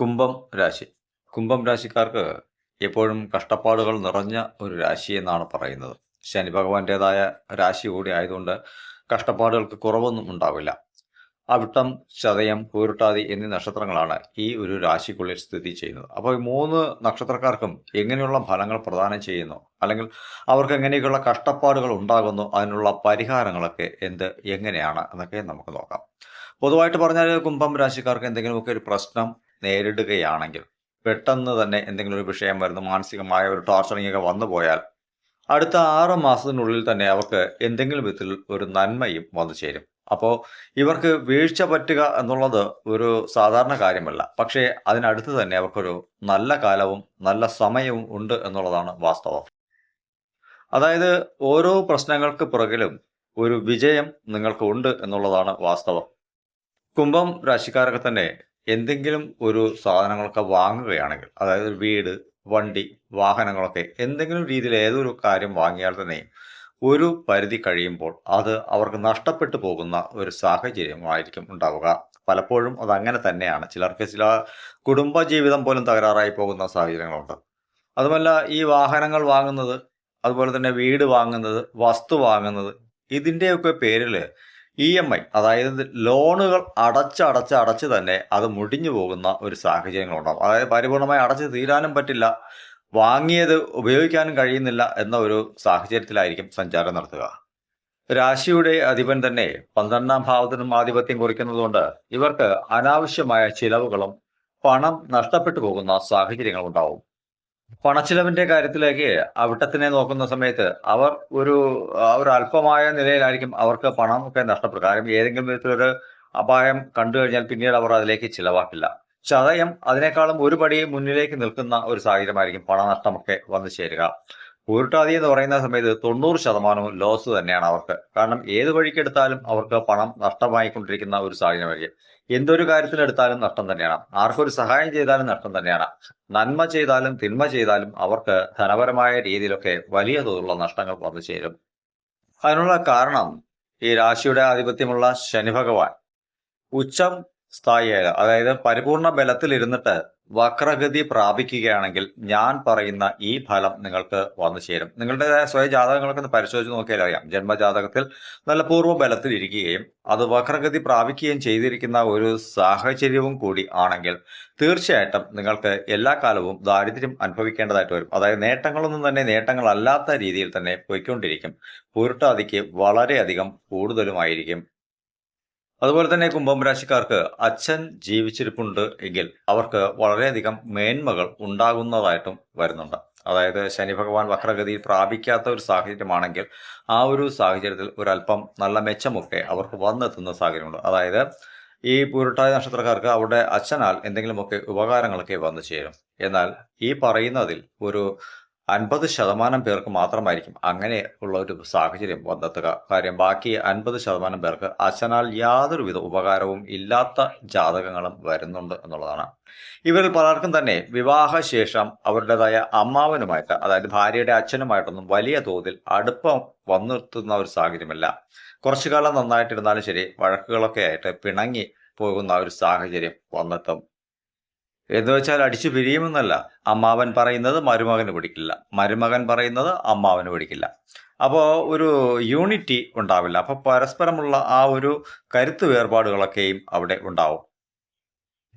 കുംഭം രാശി. കുംഭം രാശിക്കാർക്ക് എപ്പോഴും കഷ്ടപ്പാടുകൾ നിറഞ്ഞ ഒരു രാശി എന്നാണ് പറയുന്നത്. ശനി ഭഗവാന്റേതായ രാശി കൂടി ആയതുകൊണ്ട് കഷ്ടപ്പാടുകൾക്ക് കുറവൊന്നും ഉണ്ടാവില്ല. അവിട്ടം ചതയം പൂരുട്ടാതി എന്നീ നക്ഷത്രങ്ങളാണ് ഈ ഒരു രാശിക്കുള്ളിൽ സ്ഥിതി ചെയ്യുന്നത്. അപ്പോൾ ഈ മൂന്ന് നക്ഷത്രക്കാർക്കും എങ്ങനെയുള്ള ഫലങ്ങൾ പ്രദാനം ചെയ്യുന്നു? അല്ലെങ്കിൽ അവർക്ക് എങ്ങനെയൊക്കെയുള്ള കഷ്ടപ്പാടുകൾ ഉണ്ടാകുന്നു? അതിനുള്ള പരിഹാരങ്ങളൊക്കെ എന്ത് എങ്ങനെയാണ്? എന്നൊക്കെ നമുക്ക് നോക്കാം. പൊതുവായിട്ട് പറഞ്ഞാൽ കുംഭം രാശിക്കാർക്ക് എന്തെങ്കിലുമൊക്കെ ഒരു പ്രശ്നം നേരിടുകയാണെങ്കിൽ പെട്ടെന്ന് തന്നെ എന്തെങ്കിലും ഒരു വിഷയം വരുന്നു മാനസികമായ ഒരു ടോർച്ചറിങ് ഒക്കെ വന്നു പോയാൽ അടുത്ത ആറ് മാസത്തിനുള്ളിൽ തന്നെ അവർക്ക് എന്തെങ്കിലും വിധത്തിൽ ഒരു നന്മയും വന്നു ചേരും. അപ്പോൾ ഇവർക്ക് വീഴ്ച പറ്റുക എന്നുള്ളത് ഒരു സാധാരണ കാര്യമല്ല. പക്ഷേ അതിനടുത്ത് തന്നെ അവർക്കൊരു നല്ല കാലവും നല്ല സമയവും ഉണ്ട് എന്നുള്ളതാണ് വാസ്തവം. അതായത് ഓരോ പ്രശ്നങ്ങൾക്ക് പുറകിലും ഒരു വിജയം നിങ്ങൾക്ക് ഉണ്ട് എന്നുള്ളതാണ് വാസ്തവം. കുംഭം രാശിക്കാരൊക്കെ തന്നെ എന്തെങ്കിലും ഒരു സാധനങ്ങളൊക്കെ വാങ്ങുകയാണെങ്കിൽ അതായത് വീട് വണ്ടി വാഹനങ്ങളൊക്കെ എന്തെങ്കിലും രീതിയിൽ ഏതൊരു കാര്യം വാങ്ങിയാൽ തന്നെ ഒരു പരിധി കഴിയുമ്പോൾ അത് അവർക്ക് നഷ്ടപ്പെട്ടു പോകുന്ന ഒരു സാഹചര്യമായിരിക്കും ഉണ്ടാവുക. പലപ്പോഴും അത് അങ്ങനെ തന്നെയാണ്. ചിലർക്ക് ചില കുടുംബ ജീവിതം പോലും തകരാറായി പോകുന്ന സാഹചര്യങ്ങളുണ്ട്. അതുമല്ല ഈ വാഹനങ്ങൾ വാങ്ങുന്നത് അതുപോലെ തന്നെ വീട് വാങ്ങുന്നത് വസ്തു വാങ്ങുന്നത് ഇതിന്റെയൊക്കെ പേരിൽ ഇ എം ഐ അതായത് ലോണുകൾ അടച്ച് അടച്ച് അടച്ച് തന്നെ അത് മുടിഞ്ഞു പോകുന്ന ഒരു സാഹചര്യങ്ങളുണ്ടാകും അതായത് പരിപൂർണമായി അടച്ച് തീരാനും പറ്റില്ല വാങ്ങിയത് ഉപയോഗിക്കാനും കഴിയുന്നില്ല എന്ന ഒരു സാഹചര്യത്തിലായിരിക്കും സഞ്ചാരം നടത്തുക. രാശിയുടെ അധിപൻ തന്നെ പന്ത്രണ്ടാം ഭാവത്തിനും ആധിപത്യം കുറിക്കുന്നതുകൊണ്ട് ഇവർക്ക് അനാവശ്യമായ ചിലവുകളും പണം നഷ്ടപ്പെട്ടു പോകുന്ന സാഹചര്യങ്ങൾ ഉണ്ടാവും പണച്ചിലവിന്റെ കാര്യത്തിലേക്ക് അവിട്ടത്തിനെ നോക്കുന്ന സമയത്ത് അവർ ഒരു ഒരു അല്പമായ നിലയിലായിരിക്കും അവർക്ക് പണം ഒക്കെ നഷ്ടപ്പെടുക. കാരണം ഏതെങ്കിലും വിധത്തിലൊരു അപായം കണ്ടു കഴിഞ്ഞാൽ പിന്നീട് അവർ അതിലേക്ക് ചിലവാക്കില്ല. ചതയം അതിനേക്കാളും ഒരു പടി മുന്നിലേക്ക് നിൽക്കുന്ന ഒരു സാഹചര്യമായിരിക്കും പണനഷ്ടമൊക്കെ വന്നു ചേരുക. പൂരുട്ടാതി എന്ന് പറയുന്ന സമയത്ത് തൊണ്ണൂറ് ശതമാനവും ലോസ് തന്നെയാണ് അവർക്ക്. കാരണം ഏത് വഴിക്കെടുത്താലും അവർക്ക് പണം നഷ്ടമായിക്കൊണ്ടിരിക്കുന്ന ഒരു സാഹചര്യമായിരിക്കും എന്തൊരു കാര്യത്തിലെടുത്താലും നഷ്ടം തന്നെയാണ്. ആർക്കൊരു സഹായം ചെയ്താലും നഷ്ടം തന്നെയാണ്. നന്മ ചെയ്താലും തിന്മ ചെയ്താലും അവർക്ക് ധനപരമായ രീതിയിലൊക്കെ വലിയ തോതിലുള്ള നഷ്ടങ്ങൾ വന്നു ചേരും. അതിനുള്ള കാരണം ഈ രാശിയുടെ ആധിപത്യമുള്ള ശനി ഭഗവാൻ. ഉച്ചം സ്ഥായിയായ അതായത് പരിപൂർണ ബലത്തിൽ ഇരുന്നിട്ട് വക്രഗതി പ്രാപിക്കുകയാണെങ്കിൽ ഞാൻ പറയുന്ന ഈ ഫലം നിങ്ങൾക്ക് വന്നു ചേരും. നിങ്ങളുടേതായ സ്വയം ജാതകങ്ങളൊക്കെ ഒന്ന് പരിശോധിച്ച് നോക്കിയാൽ അറിയാം. ജന്മജാതകത്തിൽ നല്ല പൂർവ ബലത്തിൽ ഇരിക്കുകയും അത് വക്രഗതി പ്രാപിക്കുകയും ചെയ്തിരിക്കുന്ന ഒരു സാഹചര്യവും കൂടി ആണെങ്കിൽ തീർച്ചയായിട്ടും നിങ്ങൾക്ക് എല്ലാ കാലവും ദാരിദ്ര്യം അനുഭവിക്കേണ്ടതായിട്ട് വരും. അതായത് നേട്ടങ്ങളൊന്നും തന്നെ നേട്ടങ്ങളല്ലാത്ത രീതിയിൽ തന്നെ പോയിക്കൊണ്ടിരിക്കും. പൂരുട്ടാതിക്ക് വളരെയധികം കൂടുതലുമായിരിക്കും അതുപോലെ തന്നെ കുംഭം രാശിക്കാർക്ക് അച്ഛൻ ജീവിച്ചിരിപ്പുണ്ട് എങ്കിൽ അവർക്ക് വളരെയധികം മേന്മകൾ ഉണ്ടാകുന്നതായിട്ടും വരുന്നുണ്ട്. അതായത് ശനി ഭഗവാൻ വക്രഗതിയിൽ പ്രാപിക്കാത്ത ഒരു സാഹചര്യമാണെങ്കിൽ ആ ഒരു സാഹചര്യത്തിൽ ഒരല്പം നല്ല മെച്ചമൊക്കെ അവർക്ക് വന്നെത്തുന്ന സാഹചര്യമുണ്ട്. അതായത് ഈ പൂരട്ടായ നക്ഷത്രക്കാർക്ക് അവരുടെ അച്ഛനാൽ എന്തെങ്കിലുമൊക്കെ ഉപകാരങ്ങളൊക്കെ വന്നു ചേരും. എന്നാൽ ഈ പറയുന്നതിൽ ഒരു അൻപത് ശതമാനം പേർക്ക് മാത്രമായിരിക്കും അങ്ങനെ ഉള്ള ഒരു സാഹചര്യം വന്നെത്തുക. കാര്യം ബാക്കി അൻപത് ശതമാനം പേർക്ക് അച്ഛനാൽ യാതൊരുവിധ ഉപകാരവും ഇല്ലാത്ത ജാതകങ്ങളും വരുന്നുണ്ട് എന്നുള്ളതാണ്. ഇവരിൽ പലർക്കും തന്നെ വിവാഹശേഷം അവരുടേതായ അമ്മാവനുമായിട്ട് അതായത് ഭാര്യയുടെ അച്ഛനുമായിട്ടൊന്നും വലിയ തോതിൽ അടുപ്പം വന്നെത്തുന്ന ഒരു സാഹചര്യമല്ല. കുറച്ചു കാലം നന്നായിട്ടിരുന്നാലും ശരി വഴക്കുകളൊക്കെ ആയിട്ട് പിണങ്ങി പോകുന്ന ഒരു സാഹചര്യം വന്നെത്തും. എന്ന് വെച്ചാൽ അടിച്ചു പിരിയുമെന്നല്ല. അമ്മാവൻ പറയുന്നത് മരുമകന് പിടിക്കില്ല. മരുമകൻ പറയുന്നത് അമ്മാവന് പിടിക്കില്ല. അപ്പോൾ ഒരു യൂണിറ്റി ഉണ്ടാവില്ല. അപ്പോൾ പരസ്പരമുള്ള ആ ഒരു കരുത്ത് വേർപാടുകളൊക്കെയും അവിടെ ഉണ്ടാവും.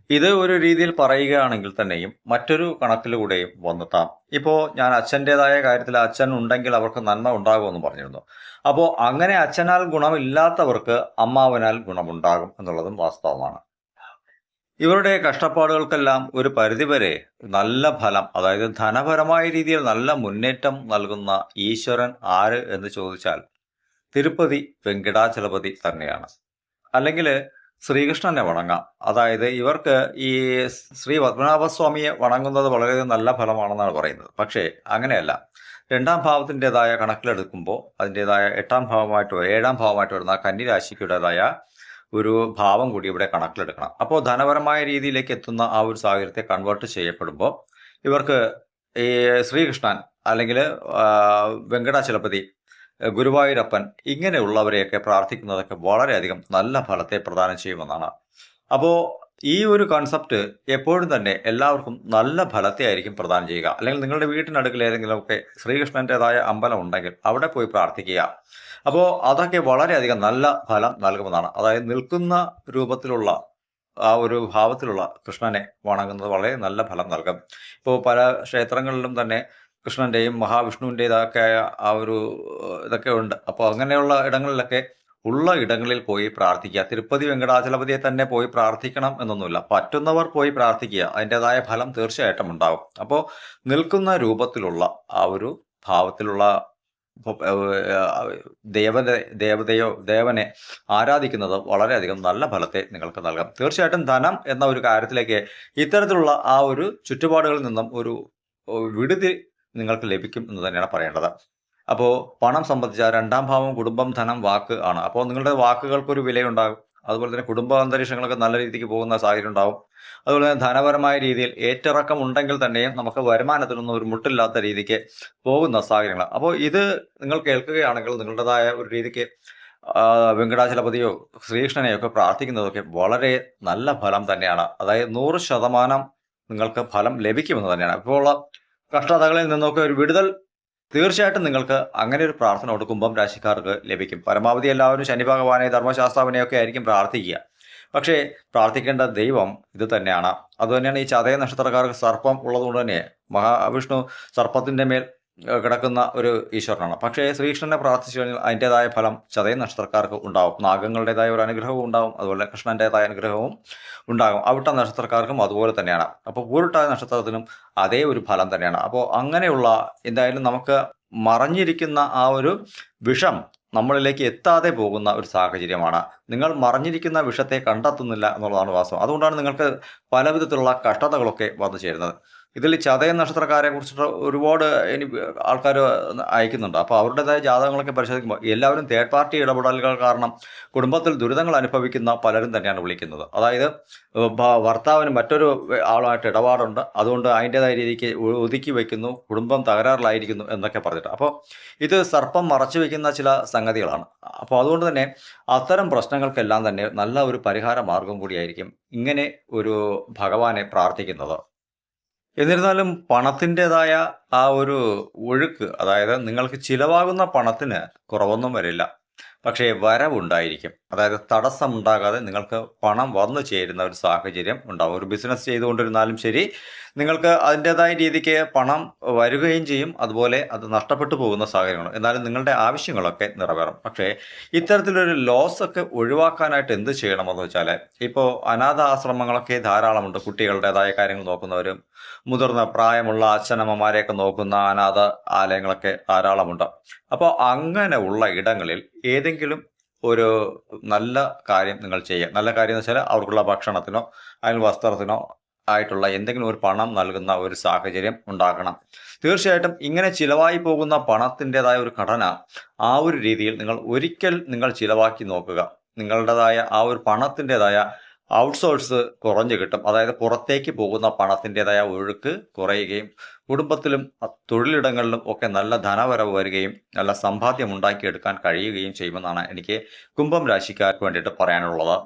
ഇത് ഒരു രീതിയിൽ പറയുകയാണെങ്കിൽ തന്നെയും മറ്റൊരു കണക്കിലൂടെയും വന്നെത്താം. ഇപ്പോൾ ഞാൻ അച്ഛന്റെതായ കാര്യത്തിൽ അച്ഛൻ ഉണ്ടെങ്കിൽ അവർക്ക് നന്മ ഉണ്ടാകുമെന്ന് പറഞ്ഞിരുന്നു. അപ്പോൾ അങ്ങനെ അച്ഛനാൽ ഗുണമില്ലാത്തവർക്ക് അമ്മാവനാൽ ഗുണമുണ്ടാകും എന്നുള്ളതും വാസ്തവമാണ്. ഇവരുടെ കഷ്ടപ്പാടുകൾക്കെല്ലാം ഒരു പരിധിവരെ നല്ല ഫലം അതായത് ധനപരമായ രീതിയിൽ നല്ല മുന്നേറ്റം നൽകുന്ന ഈശ്വരൻ ആര് എന്ന് ചോദിച്ചാൽ തിരുപ്പതി വെങ്കിടാചലപതി തന്നെയാണ്. അല്ലെങ്കിൽ ശ്രീകൃഷ്ണനെ വണങ്ങാം. അതായത് ഇവർക്ക് ഈ ശ്രീ പത്മനാഭസ്വാമിയെ വണങ്ങുന്നത് വളരെ നല്ല ഫലമാണെന്നാണ് പറയുന്നത്. പക്ഷേ അങ്ങനെയല്ല. രണ്ടാം ഭാവത്തിന്റെതായ കണക്കിലെടുക്കുമ്പോൾ അതിന്റെതായ എട്ടാം ഭാവമായിട്ട് ഏഴാം ഭാവമായിട്ട് വരുന്ന കന്നിരാശിക്കുടേതായ ഒരു ഭാവം കൂടി ഇവിടെ കണക്കിലെടുക്കണം. അപ്പോൾ ധനപരമായ രീതിയിലേക്ക് എത്തുന്ന ആ ഒരു സാഹചര്യത്തെ കൺവേർട്ട് ചെയ്യപ്പെടുമ്പോൾ ഇവർക്ക് ഈ ശ്രീകൃഷ്ണൻ അല്ലെങ്കിൽ വെങ്കടാചലപതി ഗുരുവായൂരപ്പൻ ഇങ്ങനെയുള്ളവരെയൊക്കെ പ്രാർത്ഥിക്കുന്നതൊക്കെ വളരെയധികം നല്ല ഫലത്തെ പ്രദാനം ചെയ്യുമെന്നാണ്. അപ്പോൾ ഈ ഒരു കൺസെപ്റ്റ് എപ്പോഴും തന്നെ എല്ലാവർക്കും നല്ല ഫലത്തെ ആയിരിക്കും പ്രദാനം ചെയ്യുക. അല്ലെങ്കിൽ നിങ്ങളുടെ വീട്ടിനടുക്കിൽ ഏതെങ്കിലുമൊക്കെ ശ്രീകൃഷ്ണന്റെതായ അമ്പലം ഉണ്ടെങ്കിൽ അവിടെ പോയി പ്രാർത്ഥിക്കുക. അപ്പോൾ അതൊക്കെ വളരെയധികം നല്ല ഫലം നൽകുമെന്നാണ്. അതായത് നിൽക്കുന്ന രൂപത്തിലുള്ള ആ ഒരു ഭാവത്തിലുള്ള കൃഷ്ണനെ വണങ്ങുന്നത് വളരെ നല്ല ഫലം നൽകും. ഇപ്പോൾ പല ക്ഷേത്രങ്ങളിലും തന്നെ കൃഷ്ണന്റെയും മഹാവിഷ്ണുവിന്റെതൊക്കെ ആ ഒരു ഇതൊക്കെ ഉണ്ട്. അപ്പോൾ അങ്ങനെയുള്ള ഇടങ്ങളിലൊക്കെ ഉള്ള ഇടങ്ങളിൽ പോയി പ്രാർത്ഥിക്കുക. തിരുപ്പതി വെങ്കടാചലപതിയെ തന്നെ പോയി പ്രാർത്ഥിക്കണം എന്നൊന്നുമില്ല. പറ്റുന്നവർ പോയി പ്രാർത്ഥിക്കുക. അതിന്റെതായ ഫലം തീർച്ചയായിട്ടും ഉണ്ടാകും. അപ്പോൾ നിൽക്കുന്ന രൂപത്തിലുള്ള ആ ഒരു ഭാവത്തിലുള്ള ദേവ ദേവത ദേവതയോ ദേവനെ ആരാധിക്കുന്നത് വളരെയധികം നല്ല ഫലത്തെ നിങ്ങൾക്ക് നൽകാം. തീർച്ചയായിട്ടും ധനം എന്ന ഒരു കാര്യത്തിലേക്ക് ഇത്തരത്തിലുള്ള ആ ഒരു ചുറ്റുപാടുകളിൽ നിന്നും ഒരു വിടുതി നിങ്ങൾക്ക് ലഭിക്കും എന്ന് തന്നെയാണ് പറയേണ്ടത്. അപ്പോൾ പണം സംബന്ധിച്ച രണ്ടാം ഭാവം കുടുംബം ധനം വാക്ക് ആണ്. അപ്പോൾ നിങ്ങളുടെ വാക്കുകൾക്കൊരു വിലയുണ്ടാകും. അതുപോലെ തന്നെ കുടുംബ അന്തരീക്ഷങ്ങളൊക്കെ നല്ല രീതിക്ക് പോകുന്ന സാഹചര്യം ഉണ്ടാവും അതുപോലെ തന്നെ ധനപരമായ രീതിയിൽ ഏറ്റിറക്കം ഉണ്ടെങ്കിൽ തന്നെയും നമുക്ക് വരുമാനത്തിനൊന്നും ഒരു മുട്ടില്ലാത്ത രീതിക്ക് പോകുന്ന സാഹചര്യങ്ങൾ അപ്പോൾ ഇത് നിങ്ങൾ കേൾക്കുകയാണെങ്കിൽ നിങ്ങളുടേതായ ഒരു രീതിക്ക് വെങ്കടാചലപതിയോ ശ്രീകൃഷ്ണനെയോ ഒക്കെ പ്രാർത്ഥിക്കുന്നതൊക്കെ വളരെ നല്ല ഫലം തന്നെയാണ്. അതായത് നൂറ് ശതമാനം നിങ്ങൾക്ക് ഫലം ലഭിക്കുമെന്ന് തന്നെയാണ്. ഇപ്പോൾ ഉള്ള കഷ്ടതകളിൽ നിന്നൊക്കെ ഒരു വിടുതൽ തീർച്ചയായിട്ടും നിങ്ങൾക്ക് അങ്ങനെ ഒരു പ്രാർത്ഥന കൊണ്ട് കുംഭം രാശിക്കാർക്ക് ലഭിക്കും. പരമാവധി എല്ലാവരും ശനി ഭഗവാനെ ധർമ്മശാസ്താവിനെയൊക്കെ ആയിരിക്കും പ്രാർത്ഥിക്കുക. പക്ഷേ പ്രാർത്ഥിക്കേണ്ട ദൈവം ഇത് തന്നെയാണ്. അതുതന്നെയാണ് ഈ ചതയ നക്ഷത്രക്കാർക്ക് സർപ്പം ഉള്ളതുകൊണ്ട് തന്നെ മഹാവിഷ്ണു സർപ്പത്തിന്റെ മേൽ കിടക്കുന്ന ഒരു ഈശ്വരനാണ്. പക്ഷേ ശ്രീകൃഷ്ണനെ പ്രാർത്ഥിച്ചു കഴിഞ്ഞാൽ അതിന്റെതായ ഫലം ചതയ നക്ഷത്രക്കാർക്ക് ഉണ്ടാവും. നാഗങ്ങളുടേതായ ഒരു അനുഗ്രഹവും ഉണ്ടാവും. അതുപോലെ കൃഷ്ണന്റെതായ അനുഗ്രഹവും ഉണ്ടാകും. അവിട്ട നക്ഷത്രക്കാർക്കും അതുപോലെ തന്നെയാണ്. അപ്പോൾ പൂരിട്ടായ നക്ഷത്രത്തിനും അതേ ഒരു ഫലം തന്നെയാണ്. അപ്പോൾ അങ്ങനെയുള്ള എന്തായാലും നമുക്ക് മറഞ്ഞിരിക്കുന്ന ആ ഒരു വിഷം നമ്മളിലേക്ക് എത്താതെ പോകുന്ന ഒരു സാഹചര്യമാണ്. നിങ്ങൾ മറിഞ്ഞിരിക്കുന്ന വിഷത്തെ കണ്ടെത്തുന്നില്ല എന്നുള്ളതാണ് വാസ്തവം. അതുകൊണ്ടാണ് നിങ്ങൾക്ക് പല വിധത്തിലുള്ള കഷ്ടതകളൊക്കെ വന്നു ചേരുന്നത്. ഇതിൽ ചതയ നക്ഷത്രക്കാരെ കുറിച്ചിട്ട് ഒരുപാട് ഇനി ആൾക്കാർ അയക്കുന്നുണ്ട്. അപ്പോൾ അവരുടേതായ ജാതകങ്ങളൊക്കെ പരിശോധിക്കുമ്പോൾ എല്ലാവരും തേർഡ് പാർട്ടി ഇടപെടലുകൾ കാരണം കുടുംബത്തിൽ ദുരിതങ്ങൾ അനുഭവിക്കുന്ന പലരും തന്നെയാണ് വിളിക്കുന്നത്. അതായത് ഭർത്താവിന് മറ്റൊരു ആളുമായിട്ട് ഇടപാടുണ്ട്. അതുകൊണ്ട് അതിന്റെതായ രീതിക്ക് ഒതുക്കി വയ്ക്കുന്നു കുടുംബം തകരാറിലായിരിക്കുന്നു എന്നൊക്കെ പറഞ്ഞിട്ട്. അപ്പോൾ ഇത് സർപ്പം മറച്ചു വയ്ക്കുന്ന ചില സംഗതികളാണ്. അപ്പോൾ അതുകൊണ്ട് തന്നെ അത്തരം പ്രശ്നങ്ങൾക്കെല്ലാം തന്നെ നല്ല ഒരു പരിഹാര മാർഗം കൂടിയായിരിക്കും ഇങ്ങനെ ഒരു ഭഗവാനെ പ്രാർത്ഥിക്കുന്നത്. എന്നിരുന്നാലും പണത്തിന്റെതായ ആ ഒരു ഒഴുക്ക് അതായത് നിങ്ങൾക്ക് ചിലവാകുന്ന പണത്തിന് കുറവൊന്നും വരില്ല. പക്ഷേ വരവുണ്ടായിരിക്കും. അതായത് തടസ്സമുണ്ടാകാതെ നിങ്ങൾക്ക് പണം വന്നു ചേരുന്ന ഒരു സാഹചര്യം ഉണ്ടാവും. ഒരു ബിസിനസ് ചെയ്തുകൊണ്ടിരുന്നാലും ശരി നിങ്ങൾക്ക് അതിന്റെതായ രീതിക്ക് പണം വരികയും ചെയ്യും. അതുപോലെ അത് നഷ്ടപ്പെട്ടു പോകുന്ന സാഹചര്യങ്ങൾ. എന്നാലും നിങ്ങളുടെ ആവശ്യങ്ങളൊക്കെ നിറവേറും. പക്ഷേ ഇത്തരത്തിലൊരു ലോസ് ഒക്കെ ഒഴിവാക്കാനായിട്ട് എന്ത് ചെയ്യണമെന്ന് വെച്ചാൽ ഇപ്പോൾ അനാഥ ആശ്രമങ്ങളൊക്കെ ധാരാളമുണ്ട്. കുട്ടികളുടേതായ കാര്യങ്ങൾ നോക്കുന്നവരും മുതിർന്ന പ്രായമുള്ള അച്ഛനമ്മമാരെയൊക്കെ നോക്കുന്ന അനാഥ ആലയങ്ങളൊക്കെ ധാരാളമുണ്ട്. അപ്പോൾ അങ്ങനെ ഉള്ള ഇടങ്ങളിൽ ഏതെങ്കിലും ഒരു നല്ല കാര്യം നിങ്ങൾ ചെയ്യുക. നല്ല കാര്യം എന്ന് വെച്ചാൽ അവർക്കുള്ള ഭക്ഷണത്തിനോ അല്ലെങ്കിൽ വസ്ത്രത്തിനോ ആയിട്ടുള്ള എന്തെങ്കിലും ഒരു പണം നൽകുന്ന ഒരു സാഹചര്യം ഉണ്ടാക്കണം തീർച്ചയായിട്ടും ഇങ്ങനെ ചിലവായി പോകുന്ന പണത്തിന്റെതായ ഒരു ഘടന ആ ഒരു രീതിയിൽ നിങ്ങൾ ഒരിക്കൽ നിങ്ങൾ ചിലവാക്കി നോക്കുക. നിങ്ങളുടേതായ ആ ഒരു പണത്തിന്റെതായ ഔട്ട്സോഴ്സ് കുറഞ്ഞു കിട്ടും. അതായത് പുറത്തേക്ക് പോകുന്ന പണത്തിന്റെതായ ഒഴുക്ക് കുറയുകയും കുടുംബത്തിലും തൊഴിലിടങ്ങളിലും ഒക്കെ നല്ല ധനവരവ് വരികയും നല്ല സമ്പാദ്യം ഉണ്ടാക്കിയെടുക്കാൻ കഴിയുകയും ചെയ്യുമെന്നാണ് എനിക്ക് കുംഭം രാശിക്കാർക്ക് വേണ്ടിയിട്ട് പറയാനുള്ളത്.